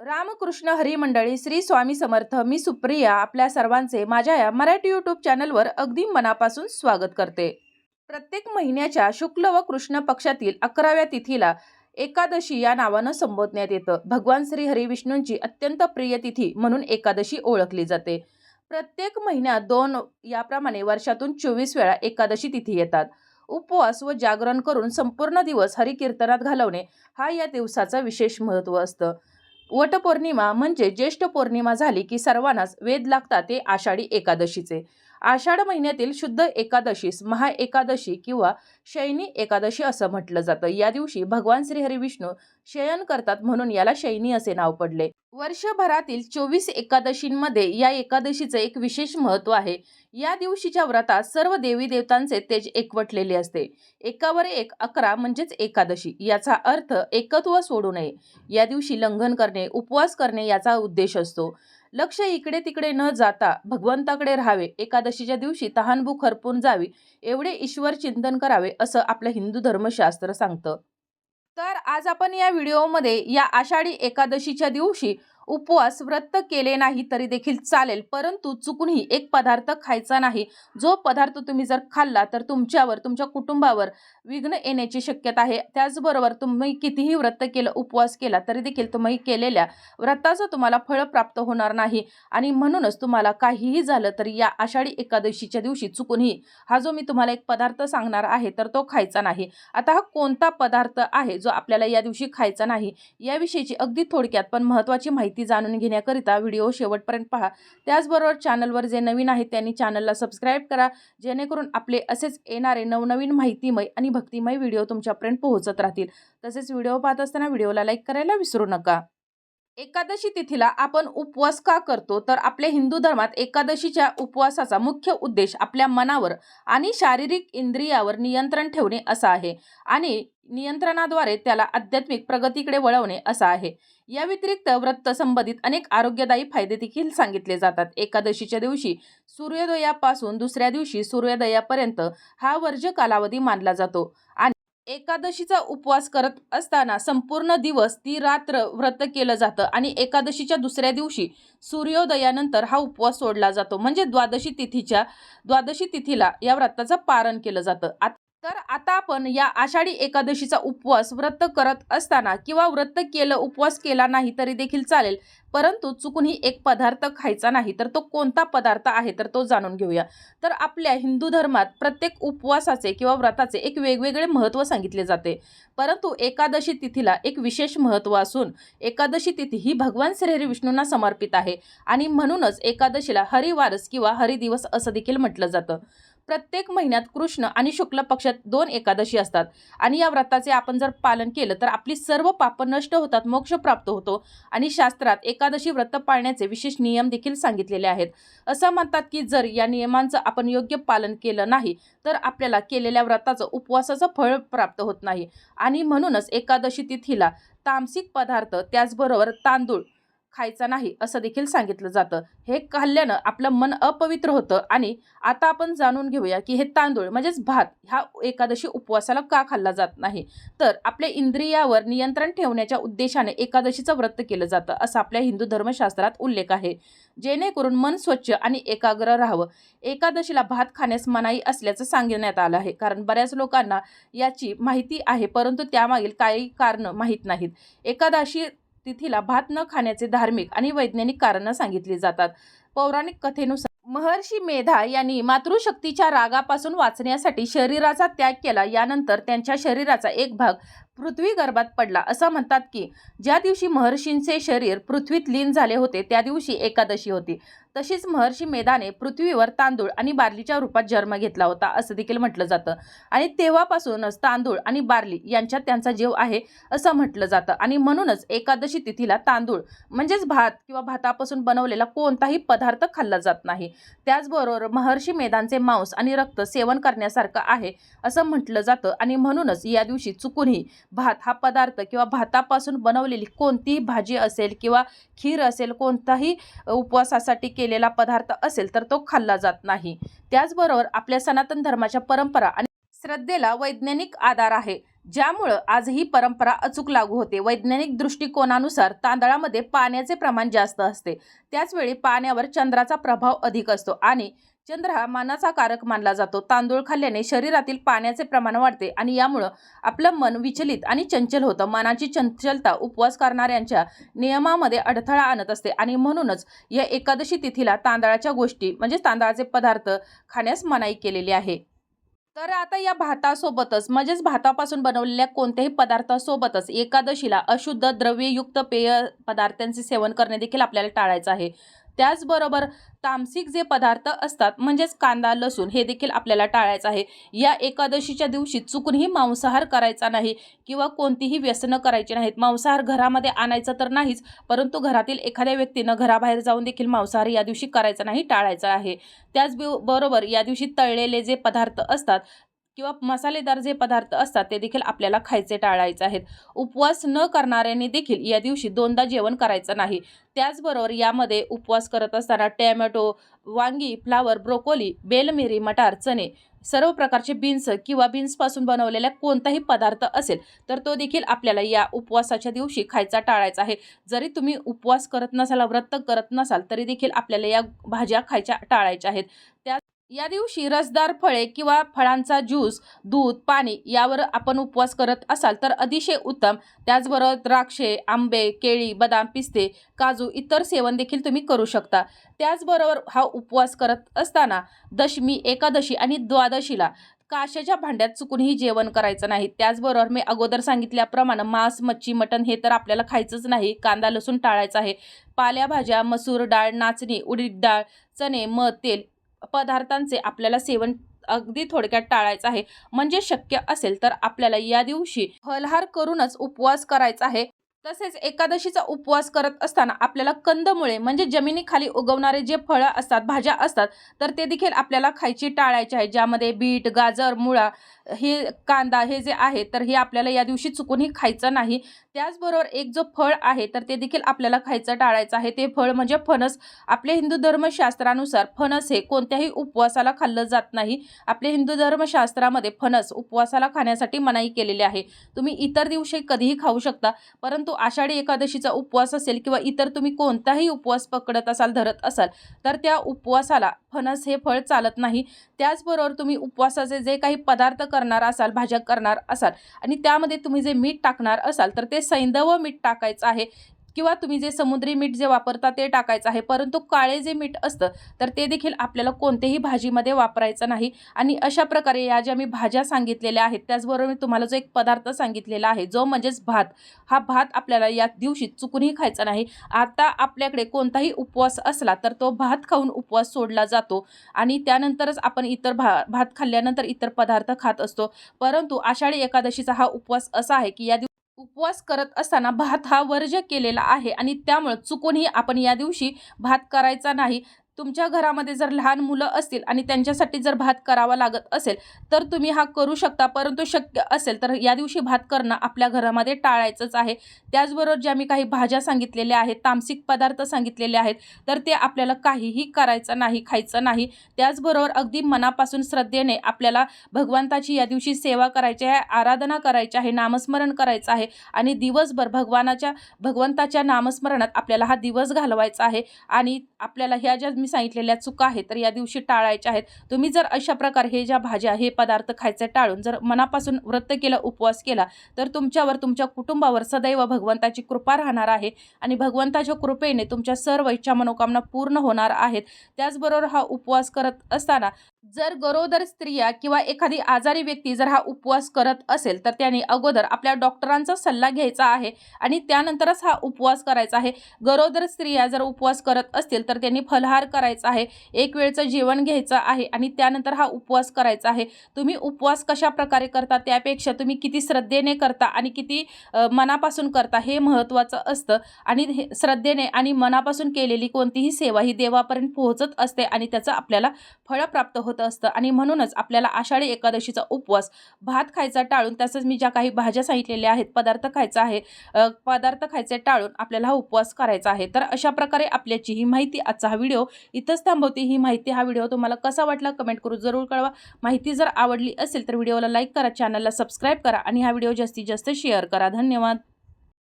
रामकृष्ण हरी मंडळी श्री स्वामी समर्थ मी सुप्रिया आपल्या सर्वांचे माझ्या या मराठी यूट्यूब चॅनलवर अगदी मनापासून स्वागत करते. प्रत्येक महिन्याच्या शुक्ल व कृष्ण पक्षातील अकराव्या तिथीला एकादशी या नावानं संबोधण्यात येतं. भगवान श्री हरिविष्णूंची अत्यंत प्रिय तिथी म्हणून एकादशी ओळखली जाते. प्रत्येक महिन्यात दोन याप्रमाणे वर्षातून चोवीस वेळा एकादशी तिथी येतात. उपवास व जागरण करून संपूर्ण दिवस हरिकीर्तनात घालवणे हा या दिवसाचा विशेष महत्त्व असतं. वटपौर्णिमा म्हणजे ज्येष्ठ पौर्णिमा झाली की सर्वांनाच वेद लागतात ते आषाढी एकादशीचे. आषाढ महिन्यातील शुद्ध एकादशीस महा एकादशी किंवा शयनी एकादशी असं म्हटलं जातं. या दिवशी भगवान श्रीहरी विष्णू शयन करतात म्हणून याला शयनी असे नाव पडले. वर्षभरातील चोवीस एकादशींमध्ये या एकादशीचं एक विशेष महत्त्व आहे. या दिवशीच्या व्रतात सर्व देवी देवतांचे तेज एकवटलेले असते. एकावर एक अकरा म्हणजेच एकादशी. याचा अर्थ एकत्व सोडू नये. या दिवशी लंघन करणे उपवास करणे याचा उद्देश असतो. लक्ष इकडे तिकडे न जाता भगवंताकडे राहावे. एकादशीच्या दिवशी तहानभूक हरपून जावी. एवढे ईश्वर चिंतन करावे असं आपलं हिंदू धर्मशास्त्र सांगतं. तर आज आपण या व्हिडिओमध्ये या आषाढी एकादशीच्या दिवशी उपवास व्रत केले नाही तरी देखील चालेल. परंतु चुकूनही एक पदार्थ खायचा नाही. जो पदार्थ तुम्ही जर खाल्ला तर तुमच्यावर तुमच्या कुटुंबावर विघ्न येण्याची शक्यता आहे. त्याचबरोबर तुम्ही कितीही व्रत केलं उपवास केला तरी देखील तुम्ही केलेल्या व्रताचं तुम्हाला फळ प्राप्त होणार नाही. आणि म्हणूनच तुम्हाला काहीही झालं तरी या आषाढी एकादशीच्या दिवशी चुकूनही हा जो मी तुम्हाला एक पदार्थ सांगणार आहे तर तो खायचा नाही. आता हा कोणता पदार्थ आहे जो आपल्याला या दिवशी खायचा नाही? याविषयीची अगदी थोडक्यात पण महत्त्वाची माहिती जाणून घेण्याकरिता व्हिडिओ शेवटपर्यंत पहा. त्याचबरोबर चॅनलवर जे नवीन आहेत त्यांनी चॅनलला सबस्क्राईब करा जेणेकरून आपले असेच येणारे नवनवीन माहितीमय आणि भक्तिमय व्हिडिओ तुमच्यापर्यंत पोहोचत राहतील. तसेच व्हिडिओ पाहत असताना व्हिडिओला लाईक करायला विसरू नका. एकादशी तिथीला आपण उपवास का करतो? तर आपल्या हिंदू धर्मात एकादशीच्या उपवासाचा मुख्य उद्देश आपल्या मनावर आणि शारीरिक इंद्रियावर नियंत्रण ठेवणे असा आहे आणि नियंत्रणाद्वारे त्याला आध्यात्मिक प्रगतीकडे वळवणे असा आहे. या व्यतिरिक्त व्रत संबंधित अनेक आरोग्यदायी फायदे देखील सांगितले जातात. एकादशीच्या दिवशी सूर्योदयापासून दुसऱ्या दिवशी सूर्योदयापर्यंत हा वर्ज कालावधी मानला जातो आणि एकादशीचा उपवास करत असताना संपूर्ण दिवस ती रात्र व्रत केलं जातं आणि एकादशीच्या दुसऱ्या दिवशी सूर्योदयानंतर हा उपवास सोडला जातो. म्हणजे द्वादशी तिथीच्या द्वादशी तिथीला या व्रताचं पारण केलं जातं. आत- तर आता आपण या आषाढी एकादशीचा उपवास व्रत करत असताना किंवा व्रत केलं उपवास केला नाही तरी देखील चालेल. परंतु चुकूनही एक पदार्थ खायचा नाही तर तो कोणता पदार्थ आहे तर तो जाणून घेऊया. तर आपल्या हिंदू धर्मात प्रत्येक उपवासाचे किंवा व्रताचे एक वेगवेगळे महत्त्व सांगितले जाते. परंतु एकादशी तिथीला एक विशेष महत्त्व असून एकादशी तिथी ही भगवान श्रीहरी विष्णूंना समर्पित आहे. आणि म्हणूनच एकादशीला हरिवारस किंवा हरिदिवस असं देखील म्हटलं जातं. प्रत्येक महिन्यात कृष्ण आणि शुक्ल पक्षात दोन एकादशी असतात. आणि या व्रताचे आपण जर पालन केलं तर आपली सर्व पापं नष्ट होतात मोक्ष प्राप्त होतो. आणि शास्त्रात एकादशी व्रत पाळण्याचे विशेष नियम देखील सांगितलेले आहेत. असं म्हणतात की जर या नियमांचं आपण योग्य पालन केलं नाही तर आपल्याला केलेल्या व्रताचं उपवासाचं फळ प्राप्त होत नाही. आणि म्हणूनच एकादशी तिथीला तामसिक पदार्थ त्याचबरोबर तांदूळ खायचा नाही असं देखील सांगितलं जातं. हे खाल्ल्यानं आपलं मन अपवित्र होतं आणि आता आपण जाणून घेऊया की हे तांदूळ म्हणजेच भात ह्या एकादशी उपवासाला का खाल्ला जात नाही? तर आपल्या इंद्रियावर नियंत्रण ठेवण्याच्या उद्देशाने एकादशीचं व्रत केलं जातं असं आपल्या हिंदू धर्मशास्त्रात उल्लेख आहे. जेणेकरून मन स्वच्छ आणि एकाग्र राहावं. एकादशीला भात खाण्यास मनाई असल्याचं सांगण्यात आलं आहे. कारण बऱ्याच लोकांना याची माहिती आहे परंतु त्यामागील काही कारणं माहीत नाहीत. एकादशी तिथीला भात न खाण्याचे धार्मिक आणि वैज्ञानिक कारणं सांगितली जातात. पौराणिक कथेनुसार महर्षी मेधा यांनी मातृशक्तीच्या रागापासून वाचण्यासाठी शरीराचा त्याग केला. यानंतर त्यांच्या शरीराचा एक भाग पृथ्वी गर्भात पडला. असं म्हणतात की ज्या दिवशी महर्षींचे शरीर पृथ्वीत लीन झाले होते त्या दिवशी एकादशी होती. तशीच महर्षी मेधाने पृथ्वीवर तांदूळ आणि बार्लीच्या रूपात जन्म घेतला होता असं देखील म्हटलं जातं. आणि तेव्हापासूनच तांदूळ आणि बार्ली यांच्यात त्यांचा जीव आहे असं म्हटलं जातं. आणि म्हणूनच एकादशी तिथीला तांदूळ म्हणजेच भात किंवा भातापासून बनवलेला कोणताही पदार्थ खाल्ला जात नाही. त्याचबरोबर महर्षी मेधांचे मांस आणि रक्त सेवन करण्यासारखं आहे असं म्हटलं जातं. आणि म्हणूनच या दिवशी चुकूनही भात हा पदार्थ किंवा भातापासून बनवलेली कोणतीही भाजी असेल किंवा खीर असेल कोणताही उपवासासाठी केलेला पदार्थ असेल तर तो खाल्ला जात नाही. त्याचबरोबर आपल्या सनातन धर्माच्या परंपरा आणि श्रद्धेला वैज्ञानिक आधार आहे. ज्यामुळं आज ही परंपरा अचूक लागू होते. वैज्ञानिक दृष्टिकोनानुसार तांदळामध्ये पाण्याचे प्रमाण जास्त असते. त्याचवेळी पाण्यावर चंद्राचा प्रभाव अधिक असतो आणि चंद्र हा मनाचा कारक मानला जातो. तांदूळ खाल्ल्याने शरीरातील पाण्याचे प्रमाण वाढते आणि यामुळं आपलं मन विचलित आणि चंचल होतं. मनाची चंचलता उपवास करणाऱ्यांच्या नियमामध्ये अडथळा आणत असते आणि म्हणूनच या एकादशी तिथीला तांदळाच्या गोष्टी म्हणजे तांदळाचे पदार्थ खाण्यास मनाई केलेली आहे. तर आता या भातासोबतच म्हणजेच भातापासून बनवलेल्या कोणत्याही पदार्थासोबतच एकादशीला अशुद्ध द्रव्ययुक्त पेय पदार्थांचे सेवन करणे देखील आपल्याला टाळायचं आहे. त्याचबरोबर तामसिक जे पदार्थ असतात म्हणजेच कांदा लसूण हे देखील आपल्याला टाळायचं आहे. या एकादशीच्या दिवशी चुकूनही मांसाहार करायचा नाही किंवा कोणतीही व्यसनं करायची नाहीत. मांसाहार घरामध्ये आणायचा तर नाहीच परंतु घरातील एखाद्या व्यक्तीनं घराबाहेर जाऊन देखील मांसाहार या दिवशी करायचा नाही टाळायचा आहे. त्याचबरोबर या दिवशी तळलेले जे पदार्थ असतात किंवा मसालेदार जे पदार्थ असतात ते देखील आपल्याला खायचे टाळायचे आहेत. उपवास न करणाऱ्यांनी देखील या दिवशी दोनदा जेवण करायचं नाही. त्याचबरोबर यामध्ये उपवास करत असताना टॅमॅटो वांगी फ्लावर ब्रोकोली बेलमिरी मटार चणे सर्व प्रकारचे बीन्स किंवा बीन्सपासून बनवलेला कोणताही पदार्थ असेल तर तो देखील आपल्याला या उपवासाच्या दिवशी खायचा टाळायचा आहे. जरी तुम्ही उपवास करत नसाल व्रत करत नसाल तरी देखील आपल्याला या भाज्या खायच्या टाळायच्या आहेत. त्या या दिवशी रसदार फळे किंवा फळांचा ज्यूस दूध पाणी यावर आपण उपवास करत असाल तर अतिशय उत्तम. त्याचबरोबर द्राक्षे आंबे केळी बदाम पिस्ते काजू इतर सेवन देखील तुम्ही करू शकता. त्याचबरोबर हा उपवास करत असताना दशमी एकादशी आणि द्वादशीला काशाच्या भांड्यात चुकूनही जेवण करायचं नाही. त्याचबरोबर मी अगोदर सांगितल्याप्रमाणे मांस मच्छी मटण हे तर आपल्याला खायचंच नाही. कांदा लसूण टाळायचं आहे. पाल्याभाज्या मसूर डाळ नाचणी उडीद डाळ चणे मध तेल पदार्थांचे आपल्याला सेवन अगदी थोडक्यात टाळायचं आहे. म्हणजे शक्य असेल तर आपल्याला या दिवशी फलहार करूनच उपवास करायचा आहे. तसेच एकादशीचा उपवास करत असताना आपल्याला कंदमुळे म्हणजे जमिनीखाली उगवणारे जे फळं असतात भाज्या असतात तर ते देखील आपल्याला खायची टाळायचे आहे. ज्यामध्ये बीट गाजर मुळा हे कांदा हे जे आहे तर हे आपल्याला या दिवशी चुकूनही खायचं नाही. त्याचबरोबर एक जो फळ आहे तर ते देखील आपल्याला खायचं टाळायचं आहे. ते फळ म्हणजे फणस. आपले हिंदू धर्मशास्त्रानुसार फणस हे कोणत्याही उपवासाला खाल्लं जात नाही. आपले हिंदू धर्मशास्त्रामध्ये फणस उपवासाला खाण्यासाठी मनाई केलेली आहे. तुम्ही इतर दिवशी कधीही खाऊ शकता परंतु आषाढी एकादशीचा उपवास असेल किंवा इतर तुम्ही कोणताही उपवास पकडत असाल धरत असाल तर त्या उपवासाला फणस हे फळ चालत नाही. त्याचबरोबर तुम्ही उपवासाचे जे काही पदार्थ करणार असाल भाज्या करणार असाल आणि त्यामध्ये तुम्ही जे मीठ टाकणार असाल तर ते सैंदव मीठ टाकायचं आहे. किंवा तुम्ही जे समुद्री मीठ जे वापरता ते टाकायचं आहे. परंतु काळे जे मीठ असतं तर ते देखील आपल्याला कोणत्याही भाजीमध्ये वापरायचं नाही. आणि अशा प्रकारे या ज्या मी भाज्या सांगितलेल्या आहेत त्याचबरोबर मी तुम्हाला जो एक पदार्थ सांगितलेला आहे जो म्हणजेच भात हा भात आपल्याला या दिवशी चुकूनही खायचा नाही. आता आपल्याकडे कोणताही उपवास असला तर तो भात खाऊन उपवास सोडला जातो. आणि त्यानंतरच आपण इतर भा भात खाल्ल्यानंतर इतर पदार्थ खात असतो. परंतु आषाढी एकादशीचा हा उपवास असा आहे की या उपवास करत असताना भात हा वर्ज्य केलेला आहे आणि त्यामुळं चुकूनही आपण या दिवशी भात करायचा नाही. तुमच्या घरामध्ये जर लहान मुलं असतील आणि त्यांच्यासाठी जर भात करावा लागत असेल तर तुम्ही हा करू शकता. परंतु शक्य असेल तर या दिवशी भात करणं आपल्या घरामध्ये टाळायचंच आहे. त्याचबरोबर ज्या मी काही भाज्या सांगितलेल्या आहेत तामसिक पदार्थ सांगितलेले आहेत तर ते आपल्याला काहीही करायचं नाही खायचं नाही. त्याचबरोबर अगदी मनापासून श्रद्धेने आपल्याला भगवंताची या दिवशी सेवा करायची आहे आराधना करायची आहे नामस्मरण करायचं आहे आणि दिवसभर भगवानाच्या भगवंताच्या नामस्मरणात आपल्याला हा दिवस घालवायचा आहे. आणि आपल्याला ह्या ज्या मी सांगितलेल्या चुका आहेत तर या दिवशी टाळायच्या आहेत. तुम्ही जर अशा प्रकारे हे ज्या भाज्या हे पदार्थ खायचे टाळून जर मनापासून व्रत केलं उपवास केला तर तुमच्यावर तुमच्या कुटुंबावर सदैव भगवंताची कृपा राहणार आहे आणि भगवंताच्या कृपेने तुमच्या सर्व इच्छा मनोकामना पूर्ण होणार आहेत. त्याचबरोबर हा उपवास करत असताना जर गरोदर स्त्रिया किंवा एखादी आजारी व्यक्ती जर हा उपवास करत असेल तर त्याने अगोदर आपल्या डॉक्टरांचा सल्ला घ्यायचा आहे आणि त्यानंतरच हा उपवास करायचा आहे. गरोदर स्त्रिया जर उपवास करत असतील तर त्यांनी फलहार करायचा आहे एक वेळचं जेवण घ्यायचं आहे आणि त्यानंतर हा उपवास करायचा आहे. तुम्ही उपवास कशा प्रकारे करता त्यापेक्षा तुम्ही किती श्रद्धेने करता आणि किती मनापासून करता हे महत्त्वाचं असतं. आणि हे श्रद्धेने आणि मनापासून केलेली कोणतीही सेवा ही देवापर्यंत पोहोचत असते आणि त्याचं आपल्याला फळ प्राप्त होतं. होत असतं. आणि म्हणूनच आपल्याला आषाढी एकादशीचा उपवास भात खायचा टाळून तसंच मी ज्या काही भाज्या सांगितलेल्या आहेत पदार्थ खायचा आहे पदार्थ खायचे टाळून आपल्याला हा उपवास करायचा आहे. तर अशा प्रकारे आपल्याची ही माहिती आजचा हा व्हिडिओ इथंच थांबवते. ही माहिती हा व्हिडिओ तुम्हाला कसा वाटला कमेंट करून जरूर कळवा. माहिती जर आवडली असेल तर व्हिडिओला लाईक करा चॅनलला सबस्क्राईब करा आणि हा व्हिडिओ जास्तीत जास्त शेअर करा. धन्यवाद.